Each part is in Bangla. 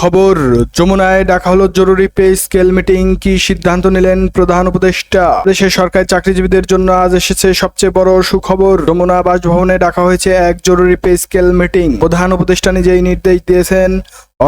খবর যমুনায় ডাকা হলো জরুরি পে স্কেল মিটিং। কি সিদ্ধান্ত নিলেন প্রধান উপদেষ্টা? দেশের সরকারি চাকরিজীবীদের জন্য আজ এসেছে সবচেয়ে বড় সুখবর। যমুনা বাসভবনে ডাকা হয়েছে এক জরুরি পে স্কেল মিটিং। প্রধান উপদেষ্টা নিজেই নির্দেশ দিয়েছেন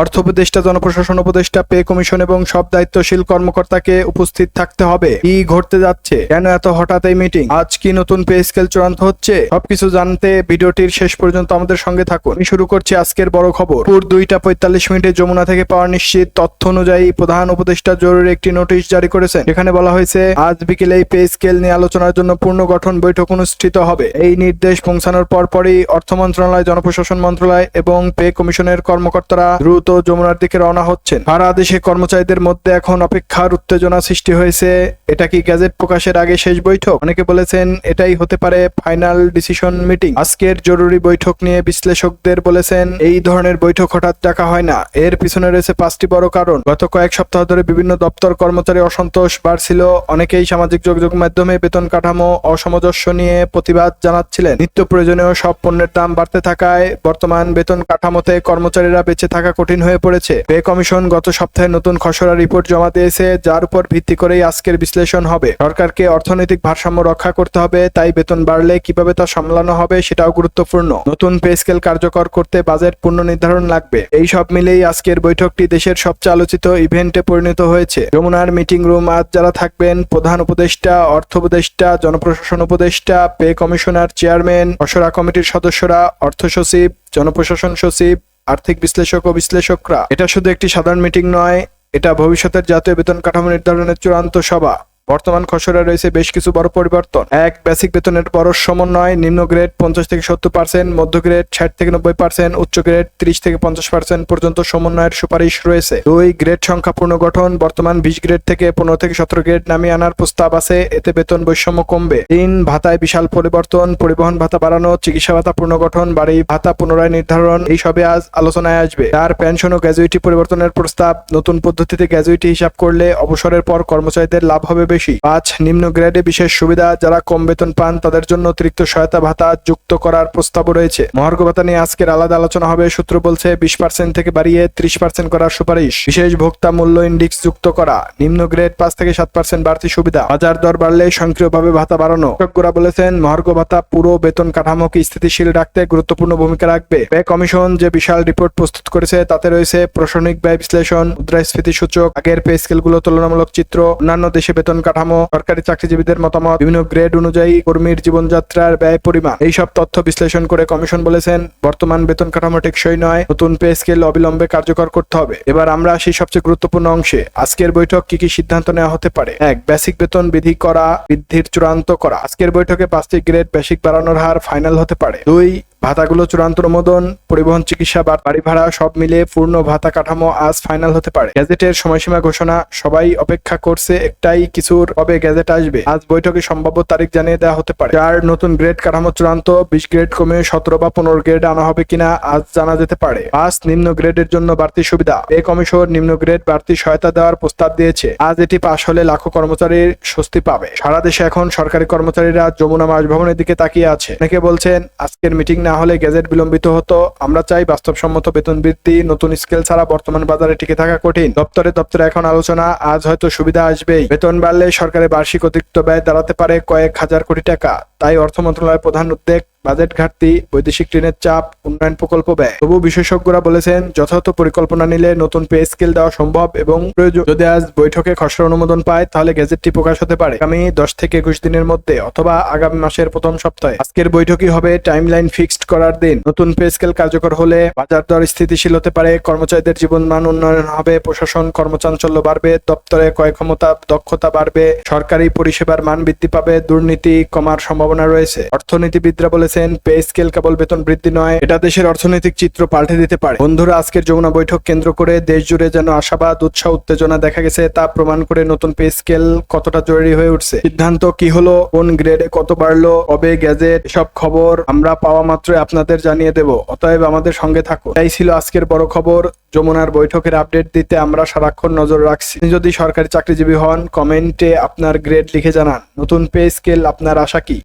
অর্থ উপদেষ্টা জনপ্রশাসন উপদেষ্টা, পে কমিশন এবং সব দায়িত্বশীল কর্মকর্তাকে উপস্থিত থাকতে হবে। কি ঘটতে যাচ্ছে? কেন এত হঠাৎ এই মিটিং আজ কি নতুন পে স্কেল চূড়ান্ত হচ্ছে? সবকিছু জানতে ভিডিওটির শেষ পর্যন্ত আমাদের সঙ্গে থাকুন। আমি শুরু করছি আজকের বড় খবর। পুর দুইটা পঁয়তাল্লিশ মিনিটে যমুনা থেকে পাওয়ার নিশ্চিত তথ্য অনুযায়ী প্রধান উপদেষ্টা জরুরি একটি নোটিশ জারি করেছেন। এখানে বলা হয়েছে, আজ বিকেলে এই পে স্কেল নিয়ে আলোচনার জন্য পূর্ণ গঠন বৈঠক অনুষ্ঠিত হবে। এই নির্দেশ পৌঁছানোর পরপরই অর্থ মন্ত্রণালয়, জনপ্রশাসন মন্ত্রণালয় এবং পে কমিশনের কর্মকর্তারা দ্রুত যমুনার দিকে রওনা হচ্ছেন। সারা দেশে কর্মচারীদের মধ্যে এখন অপেক্ষার উত্তেজনা সৃষ্টি হয়েছে। এটা কি গ্যাজেট প্রকাশের আগে শেষ বৈঠক? অনেকে বলেছেন এটাই হতে পারে ফাইনাল ডিসিশন মিটিং। আজকের জরুরি বৈঠক নিয়ে বিশ্লেষকদের বলেছেন, এই ধরনের বৈঠক হঠাৎ ডাকা হয় না। এর পিছনে রয়েছে পাঁচটি বড় কারণ। গত কয়েক সপ্তাহ ধরে বিভিন্ন দপ্তর কর্মচারী অসন্তোষ বাড়ছিল। অনেকেই সামাজিক যোগাযোগ মাধ্যমে বেতন কাঠামো অসামঞ্জস্য নিয়ে প্রতিবাদ জানাচ্ছিলেন। নিত্য প্রয়োজনীয় সব পণ্যের দাম বাড়তে থাকায় বর্তমান বেতন কাঠামোতে কর্মচারীরা বেঁচে থাকা কঠিন হয়ে পড়েছে। পে কমিশন গত সপ্তাহে নতুন খসড়া রিপোর্ট জমা দিয়েছে, যার উপর ভিত্তি করেই আজকের বিশ্লেষণ হবে। সরকারকে অর্থনৈতিক ভারসাম্য রক্ষা করতে হবে, তাই বেতন বাড়লে কীভাবে তা সামলানো হবে সেটাও গুরুত্বপূর্ণ। নতুন পে স্কেল কার্যকর করতে বাজেট পূর্ণ নির্ধারণ লাগবে। এই সব মিলেই আজকের বৈঠকটি দেশের সবচেয়ে আলোচিত ইভেন্টে পরিণত হয়েছে। যমুনার মিটিং রুম আজ যারা থাকবেন, প্রধান উপদেষ্টা, অর্থ উপদেষ্টা, জনপ্রশাসন উপদেষ্টা, পে কমিশনার চেয়ারম্যান, খসড়া কমিটির সদস্যরা, অর্থ সচিব, জনপ্রশাসন সচিব আর্থিক বিশ্লেষক ও বিশ্লেষকরা, এটা শুধু একটি সাধারণ মিটিং নয়, এটা ভবিষ্যতের জাতীয় বেতন কাঠামো নির্ধারণের চূড়ান্ত সভা। বর্তমান খসড়া রয়েছে বেশ কিছু বড় পরিবর্তন। এক বেসিক বেতনের বড় সমন্বয়, নিম্ন গ্রেড পঞ্চাশ থেকে সত্তর পার্সেন্ট মধ্য গ্রেড ষাট থেকে নব্বই পার্সেন্ট উচ্চ গ্রেড ত্রিশ থেকে পঞ্চাশ পার্সেন্ট পর্যন্ত সমন্বয়ের সুপারিশ রয়েছে। দুই গ্রেড সংখ্যা পুনর্গঠন বর্তমান বিশ গ্রেড থেকে পনেরো থেকে সতেরো গ্রেড নামিয়ে আনার প্রস্তাব আছে, এতে বেতন বৈষম্য কমবে। তিন, ভাতায় বিশাল পরিবর্তন, পরিবহন ভাতা বাড়ানো, চিকিৎসা ভাতা পুনর্গঠন বাড়ি ভাতা পুনরায় নির্ধারণ এই সবে আজ আলোচনায় আসবে। তার পেনশন ও গ্র্যাজুইটি পরিবর্তনের প্রস্তাব, নতুন পদ্ধতিতে গ্র্যাজুইটি হিসাব করলে অবসরের পর কর্মচারীদের লাভ হবে বেশি। পাঁচ, নিম্ন গ্রেডে বিশেষ সুবিধা, যারা কম বেতন পান, তাদের জন্য অতিরিক্ত সহায়তা ভাতা যুক্ত করার প্রস্তাবও রয়েছে। মহার্ঘ ভাতা নিয়ে আজকের আলাদা আলোচনা হবে। সূত্র বলছে, বিশ পার্সেন্ট থেকে বাড়িয়ে ত্রিশ পার্সেন্ট করার সুপারিশ। বিশেষ ভোক্তা মূল্য ইন্ডেক্স যুক্ত করা। নিম্ন গ্রেড পাঁচ থেকে সাত পার্সেন্ট বাড়তি সুবিধা। বাজার দর বাড়লে স্বয়ংক্রিয়ভাবে ভাতা বাড়ানো। বিশেষজ্ঞরা বলেছেন, মহার্ঘ ভাতা পুরো বেতন কাঠামোকে স্থিতিশীল রাখতে গুরুত্বপূর্ণ ভূমিকা রাখবে। ব্যয় কমিশন যে বিশাল রিপোর্ট প্রস্তুত করেছে, তাতে রয়েছে প্রশাসনিক ব্যয় বিশ্লেষণ, মুদ্রাস্ফীতি সূচক, আগের পে স্কেলগুলো তুলনামূলক চিত্র, অন্যান্য দেশে বেতন কাঠামো, সরকারি চাকরিজীবীদের মতামত, বিভিন্ন গ্রেড অনুযায়ী কর্মীর জীবনযাত্রার ব্যয় পরিমাণ। এইসব তথ্য বিশ্লেষণ করে কমিশন বলেছেন, বর্তমান বেতন কাঠামো টেকসই নয়, নতুন পে স্কেল অবিলম্বে কার্যকর করতে হবে। এবার আমরা আসি সবচেয়ে গুরুত্বপূর্ণ অংশে, আজকের বৈঠক কি কি সিদ্ধান্ত নেওয়া হতে পারে? এক, বেসিক বেতন বিধি করা, বৃদ্ধির চূড়ান্ত করা। আজকের বৈঠকে পাঁচটি গ্রেড বেসিক বাড়ানোর হার ফাইনাল হতে পারে। দুই ভাতাগুলো চূড়ান্ত অনুমোদন, পরিবহন, চিকিৎসা, বা বাড়ি ভাড়া সব মিলে পূর্ণ ভাতা কাঠামো আজ ফাইনাল হতে পারে। গ্যাজেটের সময়সীমা ঘোষণা, সবাই অপেক্ষা করছে একটাই কিছুর কবে গ্যাজেট আসবে। আজ বৈঠকে সম্ভাব্য তারিখ জানিয়ে দেওয়া হতে পারে। চার নতুন গ্রেড কাঠামো চূড়ান্ত, বিশ গ্রেড কমে সতেরো বা পনেরো গ্রেড আনা হবে কিনা আজ জানা যেতে পারে। পাঁচ নিম্ন গ্রেডের জন্য বাড়তি সুবিধা। এ কমিশন নিম্ন গ্রেড বাড়তি সহায়তা দেওয়ার প্রস্তাব দিয়েছে। আজ এটি পাশ হলে লাখো কর্মচারীর স্বস্তি পাবে। সারা দেশে এখন সরকারি কর্মচারীরা যমুনা বাসভবনের দিকে তাকিয়ে আছে। অনেকে বলছেন, আজকের মিটিং না হলে গ্যাজেট বিলম্বিত হতো। আমরা চাই বাস্তবসম্মত বেতন বৃদ্ধি, নতুন স্কেল ছাড়া বর্তমান বাজারে টিকে থাকা কঠিন। দপ্তরে দপ্তরে এখন আলোচনা, আজ হয়তো সুবিধা আসবেই। বেতন বাড়লে সরকারের বার্ষিক অতিরিক্ত ব্যয় দাঁড়াতে পারে কয়েক হাজার কোটি টাকা। তাই অর্থ মন্ত্রণালয়ের প্রধান উদ্বেগ বাজেট ঘাটতি, বৈদেশিক ঋণের চাপ, উন্নয়ন প্রকল্প ব্যয়। তবু বিশেষজ্ঞরা বলেছেন, যথাযথ পরিকল্পনা নিলে নতুন পে স্কেল দেওয়া সম্ভব এবং প্রয়োজন। যদি আজ বৈঠকে খসড়া অনুমোদন পায়, তাহলে গেজেটটি প্রকাশ হতে পারে। আগামী দশ থেকে একুশ দিনের মধ্যে অথবা আগামী মাসের প্রথম সপ্তাহে। আজকের বৈঠকই হবে টাইমলাইন ফিক্সড করার দিন। নতুন পে স্কেল কার্যকর হলে বাজার দর স্থিতিশীল হতে পারে, কর্মচারীদের জীবন মান উন্নয়ন হবে, প্রশাসন কর্মচাঞ্চল্য বাড়বে, দপ্তরে ক্রয় ক্ষমতা, দক্ষতা বাড়বে, সরকারি পরিষেবার মান বৃদ্ধি পাবে, দুর্নীতি কমার সম্ভাবনা রয়েছে। অর্থনীতিবিদরা বলেছেন পে স্কেল কেবল বেতন বৃদ্ধি নয়, এটা দেশের অর্থনৈতিক চিত্র পাল্টে দিতে পারে। বন্ধুরা, আজকের যমুনা বৈঠক কেন্দ্র করে দেশ জুড়ে যেন আশাবাদ, উৎসাহ, উত্তেজনা দেখা গেছে, তা প্রমাণ করে নতুন পে স্কেল কতটা জরুরি হয়ে উঠছে। সিদ্ধান্ত কি হলো, কোন গ্রেডে কত বাড়লো, কবে গ্যাজেট সব খবর আমরা পাওয়া মাত্রই আপনাদের জানিয়ে দেব। অতএব আমাদের সঙ্গে থাকুন। তাই ছিল আজকের বড় খবর। যমুনার বৈঠকের আপডেট দিতে আমরা সারাক্ষণ নজর রাখছি। যদি সরকারি চাকরিজীবী হন, কমেন্টে আপনার গ্রেড লিখে জানান। নতুন পে স্কেল আপনার আশা কি?